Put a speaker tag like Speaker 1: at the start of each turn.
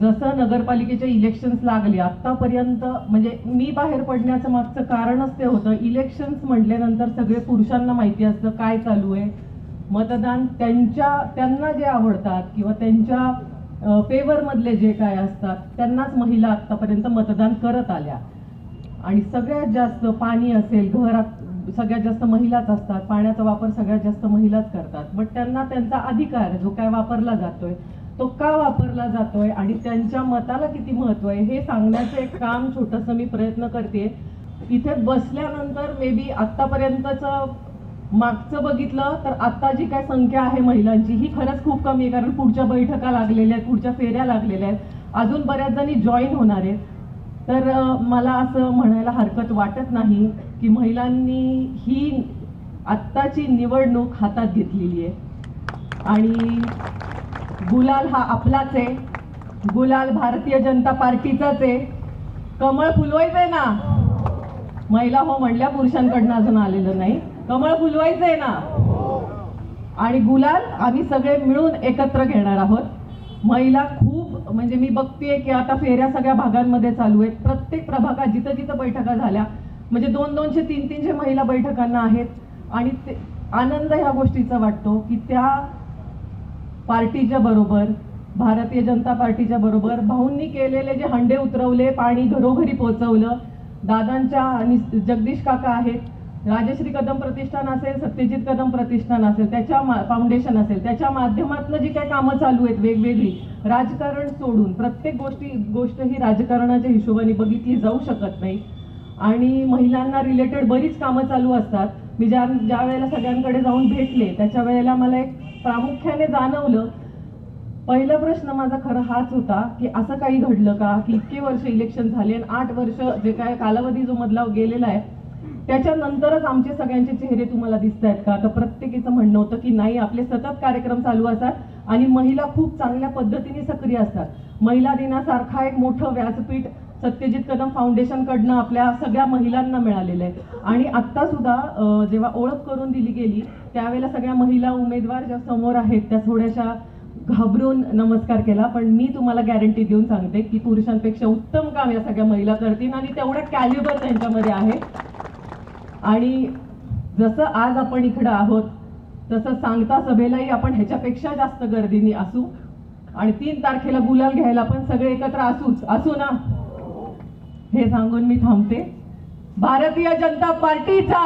Speaker 1: जसं नगरपालिकेचे इलेक्शन्स लागले आतापर्यंत म्हणजे मी बाहेर पडण्याचं मागचं कारणच ते होतं. इलेक्शन्स म्हटल्यानंतर सगळे पुरुषांना माहिती असतं काय चालू आहे. मतदान त्यांच्या त्यांना जे आवडतात किंवा त्यांच्या फेवरमधले जे काय असतात त्यांनाच महिला आतापर्यंत मतदान करत आल्या. आणि सगळ्यात जास्त पाणी असेल घरात सगळ्यात जास्त महिलाच असतात पाण्याचा वापर सगळ्यात जास्त महिलाच करतात. बट त्यांना त्यांचा अधिकार जो काय वापरला जातोय. तो का वापरला जातोय आणि त्यांच्या मताला किती महत्त्व आहे हे सांगण्याचं एक काम छोटंसं मी प्रयत्न करते इथे बसल्यानंतर मे बी आत्तापर्यंतचं मागचं बघितलं तर आता जी काय संख्या आहे महिलांची ही खरंच खूप कमी आहे कारण पुढच्या बैठका लागलेल्या आहेत पुढच्या फेऱ्या लागलेल्या आहेत. अजून बऱ्याच जणी जॉईन होणार आहेत. तर मला असं म्हणायला हरकत वाटत नाही की महिलांनी ही आत्ताची निवडणूक हातात घेतलेली आहे. आणि गुलाल हा आपलाच आहे गुलाल भारतीय जनता पार्टीचाच. आहे कमळ फुलवायचंय ना? महिला हो म्हणल्या पुरुषांकडनं अजून आलेलं नाही. कमळ फुलवायचंय ना? आणि गुलाल आम्ही सगळे मिळून एकत्र घेणार आहोत. महिला खूप म्हणजे मी बघतेय की आता फेऱ्या सगळ्या भागांमध्ये चालू आहेत. प्रत्येक प्रभागात जिथं जिथं बैठका झाल्या म्हणजे दोन दोनशे तीन तीनशे महिला बैठकांना आहेत. आणि ते आनंद ह्या गोष्टीचा वाटतो की त्या पार्टीच्या बरोबर भारतीय जनता पार्टीच्या बरोबर भाऊंनी केलेले जे हंडे उतरवले पाणी घरोघरी पोहोचवलं दादांच्या आणि जगदीश काका आहेत राजश्री कदम प्रतिष्ठान असेल सत्यजित कदम प्रतिष्ठान असेल त्याच्या मा- फाउंडेशन असेल त्याच्या माध्यमातून जी काही कामं चालू आहेत वेगवेगळी राजकारण सोडून प्रत्येक गोष्टी गोष्ट ही राजकारणाच्या हिशोबाने बघितली जाऊ शकत नाही. आणि महिलांना रिलेटेड बरीच कामं चालू असतात. मी ज्या ज्या वेळेला सगळ्यांकडे जाऊन भेटले त्याच्या वेळेला मला एक प्रामुख्याने जाणवलं पहिला प्रश्न माझा खरं हाच होता की असं काही घडलं का? की इतके वर्ष इलेक्शन झाले आणि आठ वर्ष जे काय कालावधी जो मधला गेलेला आहे त्याच्यानंतरच आमचे सगळ्यांचे चेहरे तुम्हाला दिसत आहेत का? तर प्रत्येकीचं म्हणणं होतं की नाही आपले सतत कार्यक्रम चालू असतात आणि महिला खूप चांगल्या पद्धतीने सक्रिय असतात. महिला दिनासारखा एक मोठं व्यासपीठ सत्यजित कदम फाउंडेशन कडनं आपल्या सगळ्या महिलांना मिळालेलं आहे. आणि आत्तासुद्धा जेव्हा ओळख करून दिली गेली त्यावेळेला सगळ्या महिला उमेदवार ज्या समोर आहेत त्या थोड्याशा घाबरून नमस्कार केला. पण मी तुम्हाला गॅरंटी देऊन सांगते की पुरुषांपेक्षा उत्तम काम या सगळ्या महिला करतील आणि तेवढा कॅल्युबर त्यांच्यामध्ये आहे. आणि जसं आज आपण इकडं आहोत तसं सांगता सभेलाही आपण ह्याच्यापेक्षा जास्त गर्दीने असू. आणि तीन तारखेला गुलाल घ्यायला पण सगळे एकत्र असूच असू ना? हे सांगून मी थांबते. भारतीय जनता पार्टीचा